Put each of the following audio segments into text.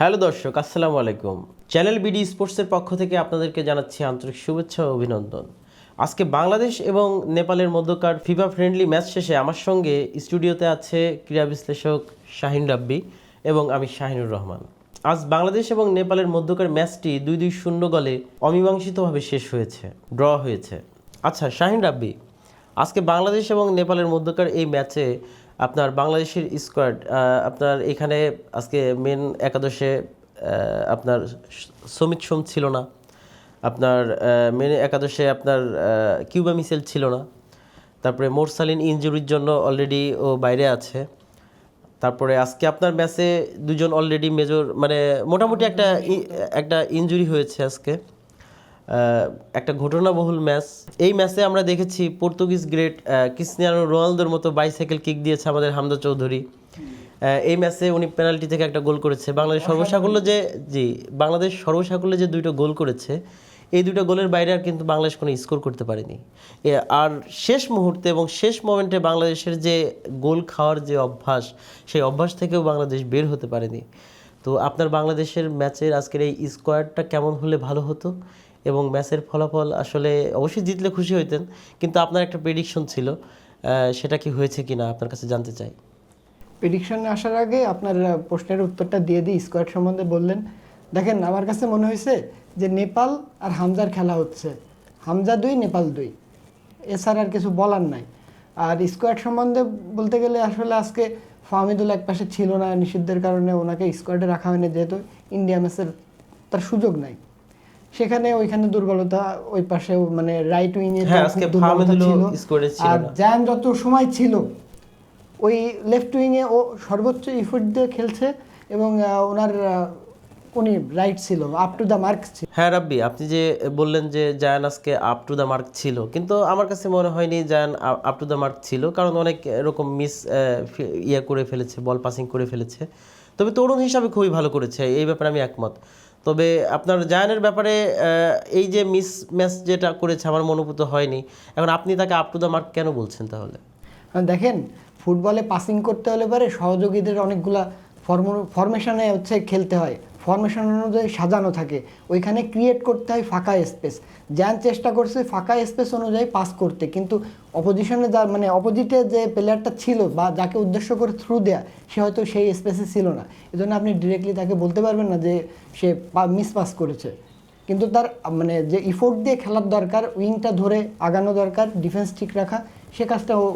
Hello দর্শক, আসসালামু আলাইকুম। চ্যানেল বিডি স্পোর্টসের পক্ষ থেকে আপনাদেরকে জানাচ্ছি আন্তরিক শুভেচ্ছা ও অভিনন্দন। আজকে বাংলাদেশ এবং নেপালের মধ্যকার ফিফা ফ্রেন্ডলি ম্যাচ শেষে আমার সঙ্গে স্টুডিওতে আছে ক্রীড়া বিশ্লেষক শাহিন রাব্বি এবং আমি শাহিনুর রহমান। আজ বাংলাদেশ এবং নেপালের মধ্যকার ম্যাচটি দুই দুই শূন্য গলে অমীমাংসিতভাবে শেষ হয়েছে, ড্র হয়েছে। আচ্ছা শাহিন রাব্বি, আজকে বাংলাদেশ এবং নেপালের মধ্যকার এই ম্যাচে আপনার বাংলাদেশের স্কোয়াড আপনার এখানে আজকে মেন একাদশে আপনার সমিত সোম ছিল না। আপনার মেন একাদশে আপনার কিউবা মিসেল ছিল না। তারপরে মোরসালিন ইনজুরির জন্য অলরেডি ও বাইরে আছে। তারপরে আজকে আপনার ম্যাচে দুজন অলরেডি মেজর মানে মোটামুটি একটা একটা ইনজুরি হয়েছে আজকে। একটা ঘটনাবহুল ম্যাচ। এই ম্যাচে আমরা দেখেছি পর্তুগিজ গ্রেট ক্রিস্টিয়ানো রোনালদোর মতো বাইসাইকেল কিক দিয়েছে আমাদের হামদা চৌধুরী। এই ম্যাচে উনি পেনাল্টি থেকে একটা গোল করেছে। বাংলাদেশ সর্বসাকুল্য যে, জি, বাংলাদেশ সর্বসাকুল্যে যে দুইটা গোল করেছে, এই দুটো গোলের বাইরে আর কিন্তু বাংলাদেশ কোনো স্কোর করতে পারেনি। আর শেষ মুহূর্তে এবং শেষ মোমেন্টে বাংলাদেশের যে গোল খাওয়ার যে অভ্যাস, সেই অভ্যাস থেকেও বাংলাদেশ বের হতে পারেনি। তো আপনার বাংলাদেশের ম্যাচের আজকের এই স্কোয়াডটা কেমন হলে ভালো হতো? এবং ম্যাচের ফলাফল আসলে অবশ্যই জিতলে খুশি হইতেন, কিন্তু আপনার একটা প্রেডিকশন ছিল সেটা কি হয়েছে কিনা আপনার কাছে জানতে চাই। প্রেডিকশনে আসার আগে আপনার প্রশ্নের উত্তরটা দিয়ে দিই স্কোয়াড সম্বন্ধে বললেন। দেখেন, আমার কাছে মনে হয়েছে যে নেপাল আর হামজার খেলা হচ্ছে। হামজা দুই, নেপাল দুই। এছাড়া আর কিছু বলার নাই। আর স্কোয়াড সম্বন্ধে বলতে গেলে আসলে আজকে ফাহমিদুল এক পাশে ছিল না নিষিদ্ধের কারণে, ওনাকে স্কোয়াডে রাখা হয়নি, যেহেতু ইন্ডিয়া ম্যাচের তার সুযোগ নাই। সেখানে ওইখানে দুর্বলতা ওই পাশেও মানে রাইট squad-এ ছিল আর। জায়ান যত সময় ছিল ওই লেফট উইংয়ে ও সর্বোচ্চ ইফোর্ট দিয়ে খেলছে এবং ওনার উনি রাইট ছিল আপ টু দ্য মার্ক ছিল। হ্যাঁ রাব্বি আপনি যে বললেন যে জায়ান আজকে আপ টু দ্য মার্ক ছিল কিন্তু আমার কাছে মনে হয়নি Zayan up to the mark ছিল কারণ অনেক এরকম মিস ইয়ে করে ফেলেছে বল পাসিং করে ফেলেছে। তবে তরুণ হিসাবে খুবই ভালো করেছে এই ব্যাপারে আমি একমত। তবে আপনার জায়ানের ব্যাপারে এই যে মিস ম্যাচ যেটা করেছে আমার মনোভূত হয়নি। এখন আপনি তাকে আপ টু দ্য মার্ক কেন বলছেন তাহলে? দেখেন, ফুটবলে পাসিং করতে হলে পারে সহযোগীদের অনেকগুলা ফরমেশনে হচ্ছে খেলতে হয়। ফরমেশন অনুযায়ী সাজানো থাকে। ওইখানে ক্রিয়েট করতে হয় ফাঁকা স্পেস জ্যান চেষ্টা করছে ফাঁকা স্পেস অনুযায়ী পাস করতে। কিন্তু অপোজিশনে যা মানে অপোজিটে যে প্লেয়ারটা ছিল বা যাকে উদ্দেশ্য করে থ্রু দেয়া, সে হয়তো সেই স্পেসে ছিল না। এজন্য আপনি ডিরেক্টলি তাকে বলতে পারবেন না যে সে মিস পাস করেছে। কিন্তু তার মানে যে ইফোর্ট দিয়ে খেলার দরকার উইংটা ধরে আগানো দরকার ডিফেন্স ঠিক রাখা, সে কাজটা ও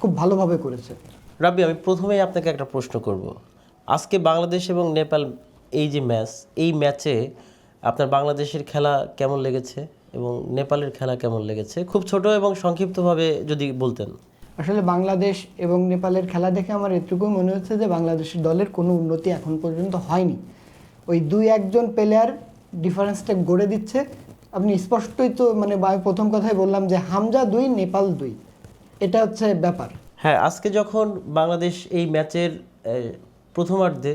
খুব ভালোভাবে করেছে। রাব্বি, আমি প্রথমেই আপনাকে একটা প্রশ্ন করব। আজকে বাংলাদেশ এবং নেপাল এই যে ম্যাচ এই ম্যাচে আপনার বাংলাদেশের খেলা কেমন লেগেছে এবং নেপালের খেলা কেমন লেগেছে? খুব ছোট এবং সংক্ষিপ্তভাবে যদি বলতেন। আসলে বাংলাদেশ এবং নেপালের খেলা দেখে আমার এটুকুই মনে হচ্ছে যে বাংলাদেশের দলের কোনো উন্নতি এখন পর্যন্ত হয়নি। ওই দুই একজন প্লেয়ার ডিফারেন্সটা গড়ে দিচ্ছে। আপনি স্পষ্টই তো মানে প্রথম কথাই বললাম যে হামজা দুই নেপাল দুই। এটা হচ্ছে ব্যাপার। হ্যাঁ আজকে যখন বাংলাদেশ এই ম্যাচের প্রথমার্ধে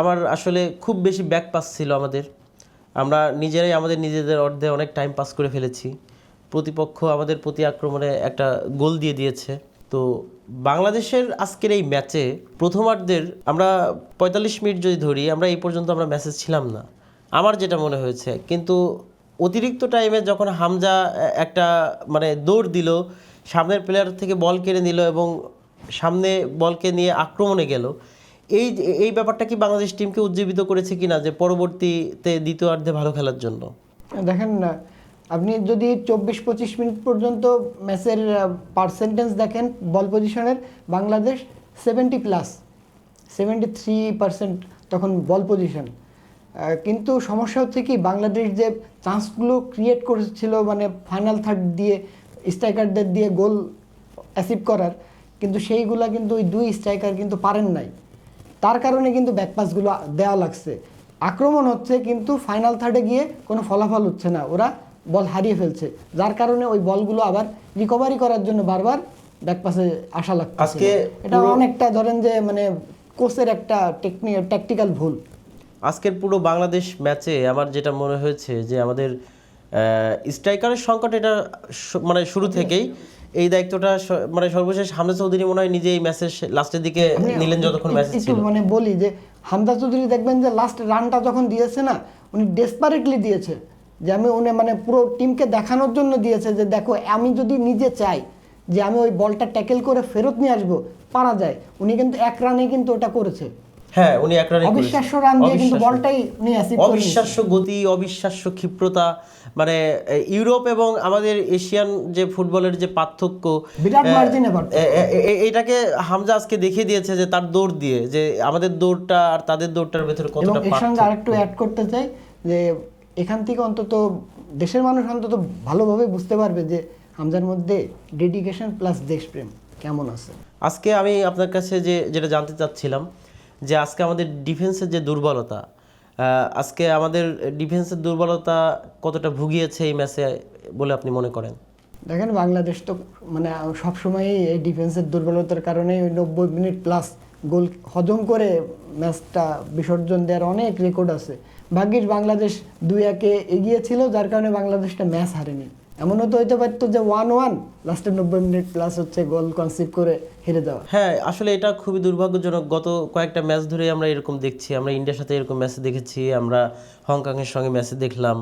আমার আসলে খুব বেশি ব্যাক পাস ছিল আমাদের। আমরা নিজেরাই, আমাদের নিজেদের অর্ধে অনেক টাইম পাস করে ফেলেছি। প্রতিপক্ষ আমাদের প্রতি আক্রমণে একটা গোল দিয়ে দিয়েছে। তো বাংলাদেশের আজকের এই ম্যাচে প্রথমার্ধের আমরা পঁয়তাল্লিশ মিনিট যদি ধরি, আমরা এই পর্যন্ত আমরা ম্যাচে ছিলাম না। আমার যেটা মনে হয়েছে, কিন্তু অতিরিক্ত টাইমে যখন হামজা একটা মানে দৌড় দিল, সামনের প্লেয়ার থেকে বল কেড়ে নিল এবং সামনে বলকে নিয়ে আক্রমণে গেল এই এই ব্যাপারটা কি বাংলাদেশ টিমকে উজ্জীবিত করেছে কিনা যে পরবর্তীতে দ্বিতীয়ার্ধে ভালো খেলার জন্য? দেখেন না আপনি যদি চব্বিশ পঁচিশ মিনিট পর্যন্ত ম্যাচের পার্সেন্টেজ দেখেন বল পজিশনের Bangladesh seventy plus seventy three percent তখন বল পজিশন কিন্তু সমস্যা হচ্ছে কি, বাংলাদেশ যে চান্সগুলো ক্রিয়েট করেছিল মানে ফাইনাল থার্ড দিয়ে স্ট্রাইকারদের দিয়ে গোল অ্যাসিভ করার, কিন্তু সেইগুলা কিন্তু ওই দুই স্ট্রাইকার কিন্তু পারেন নাই। তার কারণে কিন্তু ব্যাকপাসগুলো দেওয়া লাগছে। আক্রমণ হচ্ছে কিন্তু ফাইনাল থার্ডে গিয়ে কোনো ফলাফল হচ্ছে না। ওরা বল হারিয়ে ফেলছে। যার কারণে ওই বলগুলো আবার রিকভারি করার জন্য বারবার ব্যাকপাসে আসা লাগছে আজকে এটা অনেকটা ধরেন যে মানে কোচের একটা টেকনি ট্যাকটিক্যাল ভুল। আজকের পুরো বাংলাদেশ ম্যাচে আমার যেটা মনে হয়েছে যে আমাদের স্ট্রাইকারের সংকট এটা মানে শুরু থেকেই এই দায়িত্বটা মানে সর্বশেষ হামজা চৌধুরী মনে হয় নিজে এই ম্যাচের লাস্টের দিকে নিলেন যতক্ষণ ম্যাচ ছিল। মানে বলি যে হামজা চৌধুরী দেখবেন যে লাস্ট রানটা যখন দিয়েছে না উনি ডেসপারেটলি দিয়েছে। যে আমি উনি মানে পুরো টিমকে দেখানোর জন্য দিয়েছে যে দেখো আমি যদি নিজে চাই যে আমি ওই বলটা ট্যাকেল করে ফেরত নিয়ে আসব পারা যায়। উনি কিন্তু এক রানে কিন্তু ওটা করেছে। হ্যাঁ উনি এক রানে। অবিশ্বাস্য রান দিয়ে কিন্তু। বলটাই উনি অ্যাসিভ। অবিশ্বাস্য গতি অবিশ্বাস্য ক্ষিপ্রতা মানে ইউরোপ এবং আমাদের এশিয়ান যে ফুটবলের যে পার্থক্য বিরাট মার্জিনে পার্থক্য। এটাকে হামজা আজকে দেখিয়ে দিয়েছে যে তার দৌড় দিয়ে যে আমাদের দৌড়টা আর তাদের দৌড়টার ভেতরে কতটা এর সঙ্গে আরেকটু অ্যাড করতে চাই যে এখান থেকে অন্তত দেশের মানুষ অন্তত ভালোভাবে বুঝতে পারবে যে হামজার মধ্যে ডেডিকেশন প্লাস দেশপ্রেম কেমন আছে আজকে আমি আপনার কাছে যে যেটা জানতে চাচ্ছিলাম যে আজকে আমাদের ডিফেন্সের যে দুর্বলতা আজকে আমাদের ডিফেন্সের দুর্বলতা কতটা ভুগিয়েছে এই ম্যাচে বলে আপনি মনে করেন? দেখেন, বাংলাদেশ তো মানে সবসময়ই এই ডিফেন্সের দুর্বলতার কারণে ওই নব্বই মিনিট প্লাস গোল হজম করে ম্যাচটা বিসর্জন দেওয়ার অনেক রেকর্ড আছে। ভাগ্যিস বাংলাদেশ দুই একে এগিয়ে ছিল যার কারণে বাংলাদেশটা ম্যাচ হারেনি। এমনও তো হইতে পারতো যে ওয়ান ওয়ান লাস্টে নব্বই মিনিট প্লাস হচ্ছে গোল কনসিভ করে হেরে দেওয়া হ্যাঁ আসলে এটা খুবই দুর্ভাগ্যজনক। গত কয়েকটা ম্যাচ ধরে আমরা এরকম দেখছি। আমরা ইন্ডিয়ার সাথে এরকম ম্যাচ দেখেছি, আমরা হংকংয়ের সঙ্গে ম্যাচে দেখলাম,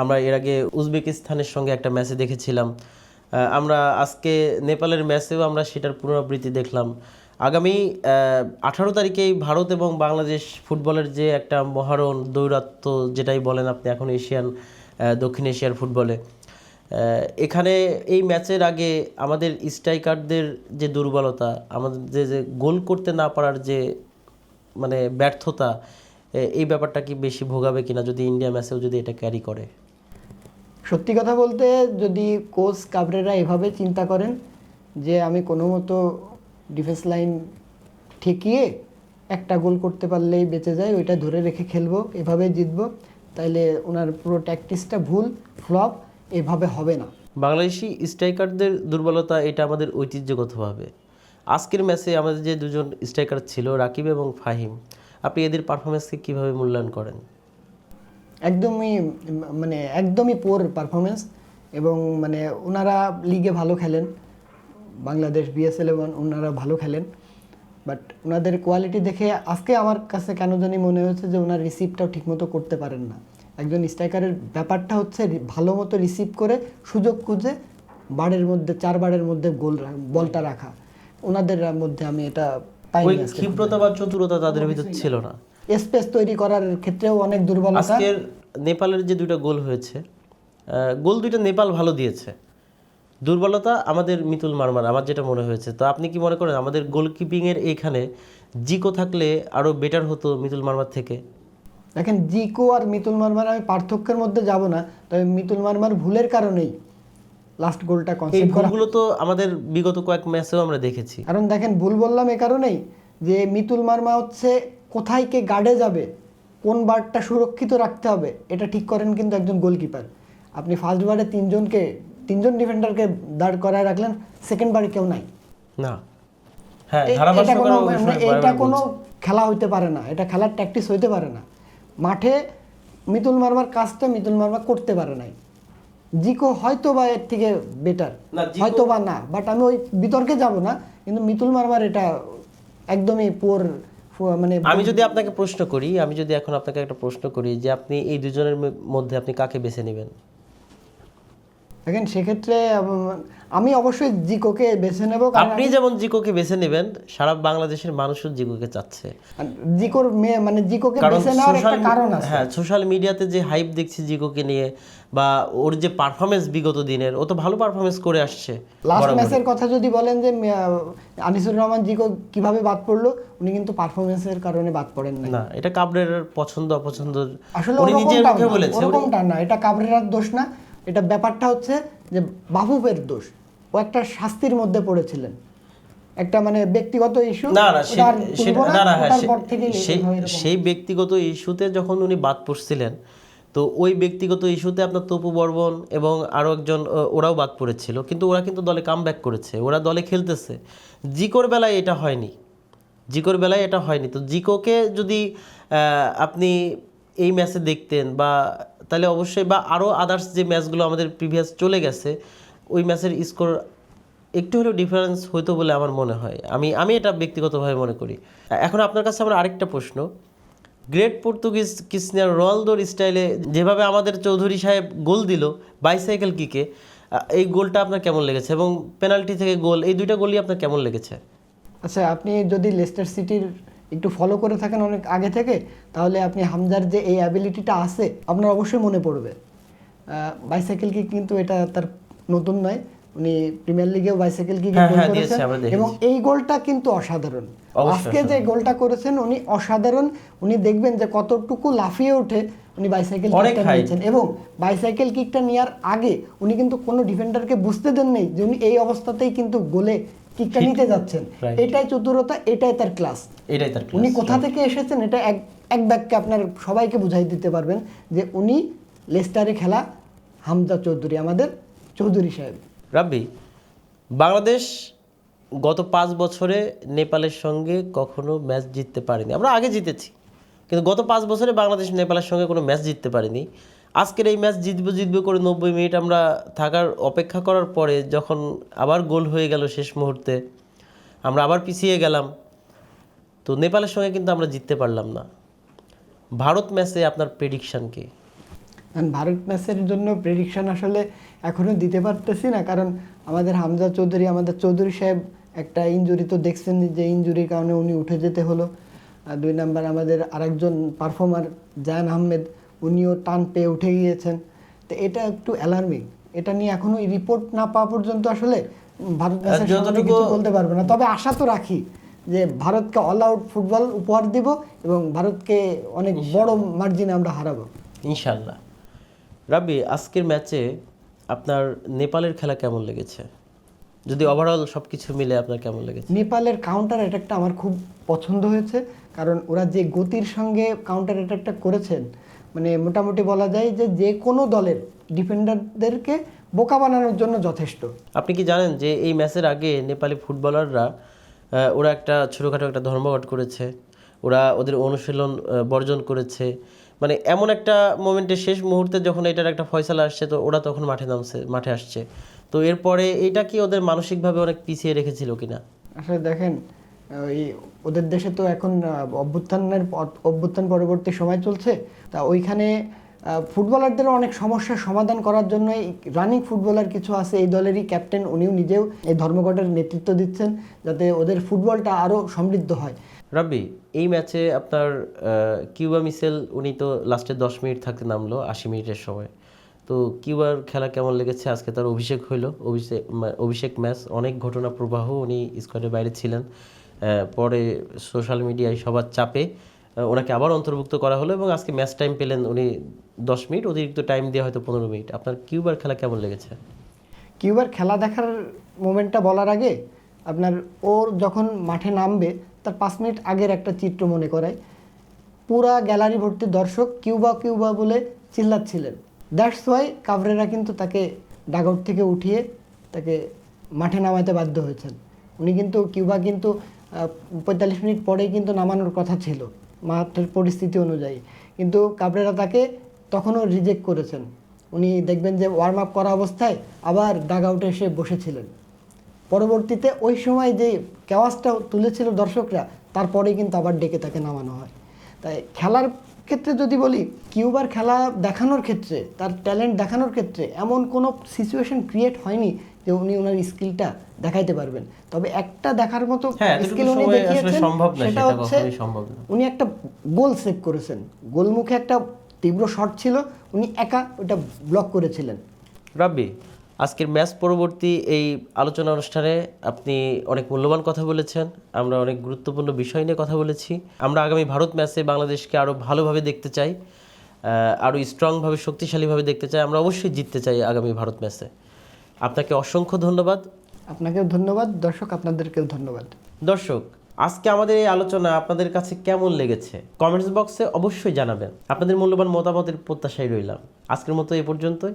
আমরা এর আগে উজবেকিস্তানের সঙ্গে একটা ম্যাচে দেখেছিলাম। আমরা আজকে নেপালের ম্যাচেও আমরা সেটার পুনরাবৃত্তি দেখলাম। আগামী আঠারো তারিখেই ভারত এবং বাংলাদেশ ফুটবলের যে একটা মহারণ দৌরাত্ম যেটাই বলেন আপনি এখন এশিয়ান দক্ষিণ এশিয়ার ফুটবলে। এখানে এই ম্যাচের আগে আমাদের স্ট্রাইকারদের যে দুর্বলতা, আমাদের যে যে গোল করতে না পারার যে মানে ব্যর্থতা এই ব্যাপারটা কি বেশি ভোগাবে কিনা যদি ইন্ডিয়া ম্যাচেও যদি এটা ক্যারি করে? সত্যি কথা বলতে যদি কোচ কাবরেরা এভাবে চিন্তা করেন যে আমি কোনো মতো ডিফেন্স লাইন ঠেকিয়ে একটা গোল করতে পারলেই বেঁচে যায় ওইটা ধরে রেখে খেলব, এভাবে জিতবো, তাইলে ওনার পুরো ট্যাকটিসটা ভুল ফ্লপ এভাবে হবে না। বাংলাদেশি স্ট্রাইকারদের দুর্বলতা এটা আমাদের ঐতিহ্যগতভাবে। আজকের ম্যাচে আমাদের যে দুজন স্ট্রাইকার ছিল রাকিব এবং ফাহিম আপনি এদের পারফরমেন্সকে কীভাবে মূল্যায়ন করেন? একদমই মানে একদমই পোর পারফরমেন্স এবং মানে ওনারা লিগে ভালো খেলেন। বাংলাদেশ বিএসএল এবং ওনারা ভালো খেলেন। বাট ওনাদের কোয়ালিটি দেখে আজকে আমার কাছে কেন জানি মনে হয়েছে যে ওনার রিসিভটাও ঠিকমতো করতে পারেন না। একজন স্ট্রাইকারের ব্যাপারটা হচ্ছে ভালো মতো রিসিভ করে সুযোগ খুঁজে বারের মধ্যে চার বারের মধ্যে গোল বলটা রাখা। ওনাদের মধ্যে আমি এটা পাইনি ক্ষিপ্রতা বা চতুরতা তাদের ভিতর ছিল না। স্পেস তৈরি করার ক্ষেত্রেও অনেক দুর্বলতা। আজকের নেপালের যে দুইটা গোল হয়েছে আহ, গোল দুইটা নেপাল ভালো দিয়েছে। দুর্বলতা আমাদের মিতুল মারমার আমার যেটা মনে হয়েছে। তো আপনি কি মনে করেন আমাদের গোলকিপিং এর এইখানে জিকো থাকলে আরও বেটার হতো মিতুল মারমার থেকে? দেখেন জিকো আর মিতুল মারমার আমি পার্থক্যের মধ্যে যাব না তবে মিতুল মারমার ভুলের কারণেই লাস্ট গোলটা কনসিভ করা ভুলগুলো তো আমাদের বিগত কয়েক ম্যাচেও আমরা দেখেছি। কারণ দেখেন ভুল বললাম এ কারণেই যে মিতুল মার্মা হচ্ছে কোথায় কে গার্ডে যাবে কোন বারটা সুরক্ষিত রাখতে হবে এটা ঠিক করেন কিন্তু একজন গোলকিপার আপনি ফার্স্ট বারে তিনজনকে তিনজন ডিফেন্ডারকে দাঁড় করায় রাখলেন সেকেন্ড বারে কেউ নাই। না। হ্যাঁ এটা কোনো খেলা হইতে পারে না এটা খেলার প্র্যাকটিস হইতে পারে না। মাঠে মিতুল মার্মার কাজটা মিতুল মার্মা করতে পারে নাই। জিকো হয়তো বা এর থেকে বেটার হয়তো বা না বাট আমি ওই বিতর্কে যাব না কিন্তু মিতুল মার্মার এটা একদমই পোর মানে আমি যদি আপনাকে প্রশ্ন করি আমি যদি এখন আপনাকে একটা প্রশ্ন করি যে আপনি এই দুজনের মধ্যে আপনি কাকে বেছে নেবেন? দেখেন সেক্ষেত্রে আমি অবশ্যই জিকোকে বেছে নেব আপনি যেমন জিকোকে বেছে নেবেন সারা বাংলাদেশের মানুষও জিকোকে চাচ্ছে। জিকোর মানে জিকোকে বেছে নেওয়ার একটা কারণ আছে। হ্যাঁ সোশ্যাল মিডিয়াতে যে হাইপ দেখছি জিকোকে নিয়ে বা ওর যে পারফরমেন্স বিগত দিনের ও তো ভালো পারফরমেন্স করে আসছে লাস্ট ম্যাচের কথা যদি বলেন যে আনিসুর রহমান জিকো কীভাবে বাদ পড়ল উনি কিন্তু পারফরমেন্সের কারণে বাদ পড়েন না না এটা কাবরের পছন্দ অপছন্দ আসলে উনি নিজের ওরকমটা মুখে বলেছে ওরকমটা না এটা কাবরেরার দোষ না। এটা ব্যাপারটা হচ্ছে যে বাফুফের দোষ। ও একটা শাস্তির মধ্যে পড়েছিলেন। একটা মানে ব্যক্তিগত ইস্যু না না না না হ্যাঁ সেই ব্যক্তিগত ইস্যুতে যখন উনি বাদ পড়ছিলেন তো ওই ব্যক্তিগত ইস্যুতে আপনার তপু বর্মন এবং আরও একজন ওরাও বাদ পড়েছিল। কিন্তু ওরা কিন্তু দলে কাম করেছে ওরা দলে খেলতেছে। জিকোর বেলায় এটা হয়নি। জিকোর বেলায় এটা হয়নি। তো জিকোকে যদি আহ, আপনি এই ম্যাচে দেখতেন বা তাহলে অবশ্যই বা আরও আদার্স যে ম্যাচগুলো আমাদের প্রিভিয়াস চলে গেছে, ওই ম্যাচের স্কোর একটু হলেও ডিফারেন্স হইতো বলে আমার মনে হয়। আমি আমি এটা ব্যক্তিগতভাবে মনে করি। এখন আপনার কাছে আমার আরেকটা প্রশ্ন। গ্রেট পর্তুগিজ ক্রিস্টিয়ানো রোনালদোর স্টাইলে যেভাবে আমাদের চৌধুরী সাহেব গোল দিল বাইসাইকেল কিকে এই গোলটা আপনার কেমন লেগেছে এবং পেনাল্টি থেকে গোল, এই দুইটা গোলই আপনার কেমন লেগেছে? আচ্ছা আপনি যদি লেস্টার সিটির একটু ফলো করে থাকেন অনেক আগে থেকে তাহলে আপনি হামজার যে এই অ্যাবিলিটিটা আছে আপনার অবশ্যই মনে পড়বে। বাইসাইকেল কিক কিন্তু এটা তার নতুন নয়। উনি প্রিমিয়ার লিগেও বাইসাইকেল কিক করেছেন। এবং এই গোলটা কিন্তু অসাধারণ। আজকে যে গোলটা করেছেন উনি অসাধারণ। উনি দেখবেন যে কতটুকু লাফিয়ে ওঠে উনি বাইসাইকেল কিকটা নিয়েছেন এবং বাইসাইকেল কিকটা নেওয়ার আগে উনি কিন্তু কোনো ডিফেন্ডারকে বুঝতে দেন নেই যে উনি এই অবস্থাতেই কিন্তু গোলে কিকটা নিতে যাচ্ছেন। এটাই চতুরতা এটাই তার ক্লাস এটাই তার উনি কোথা থেকে এসেছেন এটা এক এক বাক্যে আপনার সবাইকে বুঝাই দিতে পারবেন যে উনি লেস্টারে খেলা হামজা চৌধুরী আমাদের চৌধুরী সাহেব। রাব্বি বাংলাদেশ গত পাঁচ বছরে নেপালের সঙ্গে কখনো ম্যাচ জিততে পারেনি। আমরা আগে জিতেছি কিন্তু গত পাঁচ বছরে বাংলাদেশ নেপালের সঙ্গে কোনো ম্যাচ জিততে পারেনি। আজকের এই ম্যাচ জিতবো জিতবো করে নব্বই মিনিট আমরা থাকার অপেক্ষা করার পরে যখন আবার গোল হয়ে গেল শেষ মুহূর্তে, আমরা আবার পিছিয়ে গেলাম। তো নেপালের সঙ্গে কিন্তু আমরা জিততে পারলাম না। ভারত ম্যাচে আপনার প্রেডিকশান কি? ভারত ম্যাচের জন্য প্রেডিকশন আসলে এখনও দিতে পারতেছি না, কারণ আমাদের হামজা চৌধুরী, আমাদের চৌধুরী সাহেব একটা ইনজুরি তো দেখছেন যে ইনজুরির কারণে উনি উঠে যেতে হলো। দুই নাম্বার আমাদের আরেকজন পারফর্মার জায়ান আহমেদ উনিও টান পেয়ে উঠে গিয়েছেন। তো এটা একটু অ্যালার্মিং এটা নিয়ে এখনও রিপোর্ট না পাওয়া পর্যন্ত আসলে ভারত যতটুকু- কিছু বলতে পারব না। তবে আশা তো রাখি যে ভারতকে অল আউট ফুটবল উপহার দিব এবং ভারতকে অনেক বড় মার্জিনে আমরা হারাবো। ইনশাল্লাহ। রাব্বি আজকের ম্যাচে আপনার নেপালের খেলা কেমন লেগেছে? যদি ওভারঅল সব কিছু মিলে আপনার কেমন লেগেছে? নেপালের কাউন্টার অ্যাটাকটা আমার খুব পছন্দ হয়েছে। কারণ ওরা যে গতির সঙ্গে কাউন্টার অ্যাটাকটা করেছেন মানে মোটামুটি বলা যায় যে যে কোনো দলের ডিফেন্ডারদেরকে বোকা বানানোর জন্য যথেষ্ট। আপনি কি জানেন যে এই ম্যাচের আগে নেপালি ফুটবলাররা ওরা একটা ছোটোখাটো একটা ধর্মঘট করেছে ওরা ওদের অনুশীলন বর্জন করেছে। মানে এমন একটা মোমেন্টের শেষ মুহূর্তে যখন এটার একটা ফয়সালা আসছে তো ওরা তখন মাঠে নামছে মাঠে আসছে। তো এরপরে এটা কি ওদের মানসিকভাবে অনেক পিছিয়ে রেখেছিল কিনা? আসলে দেখেন ওই ওদের দেশে তো এখন অভ্যুত্থানের অভ্যুত্থান পরবর্তী সময় চলছে। তা ওইখানে ফুটবলারদের অনেক সমস্যার সমাধান করার জন্য রানিং ফুটবলার কিছু আছে। এই দলেরই ক্যাপ্টেন, উনিও নিজেও এই ধর্মঘটের নেতৃত্ব দিচ্ছেন যাতে ওদের ফুটবলটা আরও সমৃদ্ধ হয়। রাব্বি, এই ম্যাচে আপনার কিউবা মিসেল, উনি তো লাস্টে দশ মিনিট থাকতে নামলো, আশি মিনিটের সময়। তো কিউবার খেলা কেমন লেগেছে? আজকে তার অভিষেক হইল। অভিষেক অভিষেক ম্যাচ, অনেক ঘটনা প্রবাহ উনি স্কোয়াডের বাইরে ছিলেন। পরে সোশ্যাল মিডিয়ায় সবার চাপে ওনাকে আবার অন্তর্ভুক্ত করা হলো এবং আজকে ম্যাচ টাইম পেলেন উনি দশ মিনিট, অতিরিক্ত টাইম দিয়ে হয়তো পনেরো মিনিট। আপনার কিউবার খেলা কেমন লেগেছে? কিউবার খেলা দেখার মোমেন্টটা বলার আগে আপনার ওর যখন মাঠে নামবে, তার পাঁচ মিনিট আগের একটা চিত্র মনে করায়। পুরা গ্যালারি ভর্তি দর্শক কিউবা কিউবা বলে চিল্লাচ্ছিলেন। দ্যাটস ওয়াই কাভরেরা কিন্তু তাকে ডাগআউট থেকে উঠিয়ে তাকে মাঠে নামাতে বাধ্য হয়েছেন। উনি কিন্তু, কিউবা কিন্তু পঁয়তাল্লিশ মিনিট পরে কিন্তু নামানোর কথা ছিল, মাঠের পরিস্থিতি অনুযায়ী। কিন্তু কাবরেরা তাকে তখনও রিজেক্ট করেছেন। উনি দেখবেন যে ওয়ার্ম আপ করা অবস্থায় আবার ডাগ আউটে এসে বসেছিলেন। পরবর্তীতে ওই সময় যে কেওয়াজটা তুলেছিল দর্শকরা, তারপরেই কিন্তু আবার ডেকে তাকে নামানো হয়। তাই খেলার ক্ষেত্রে যদি বলি কিউবার খেলা দেখানোর ক্ষেত্রে তার ট্যালেন্ট দেখানোর ক্ষেত্রে এমন কোনো সিচুয়েশন ক্রিয়েট হয়নি যে উনি ওনার স্কিলটা দেখাইতে পারবেন। তবে একটা দেখার মতো হ্যাঁ, স্কিল উনি দেখিয়েছেন সম্ভব না, সেটা সেটা হচ্ছে সম্ভব না। উনি একটা গোল সেভ করেছেন। গোলমুখে একটা তীব্র শট ছিল উনি একা ওটা ব্লক করেছিলেন। রাব্বি আজকের ম্যাচ পরবর্তী এই আলোচনা অনুষ্ঠানে আপনি অনেক মূল্যবান কথা বলেছেন আমরা অনেক গুরুত্বপূর্ণ বিষয় নিয়ে কথা বলেছি। আমরা আগামী ভারত ম্যাচে বাংলাদেশকে আরও ভালোভাবে দেখতে চাই আরও স্ট্রংভাবে শক্তিশালীভাবে দেখতে চাই আমরা অবশ্যই জিততে চাই আগামী ভারত ম্যাচে। আপনাকে অসংখ্য ধন্যবাদ। আপনাকেও ধন্যবাদ। দর্শক আপনাদেরকেও ধন্যবাদ। দর্শক আজকে আমাদের এই আলোচনা আপনাদের কাছে কেমন লেগেছে? কমেন্টস বক্সে অবশ্যই জানাবেন। আপনাদের মূল্যবান মতামতের প্রত্যাশায় রইলাম। আজকের মতো এই পর্যন্তই।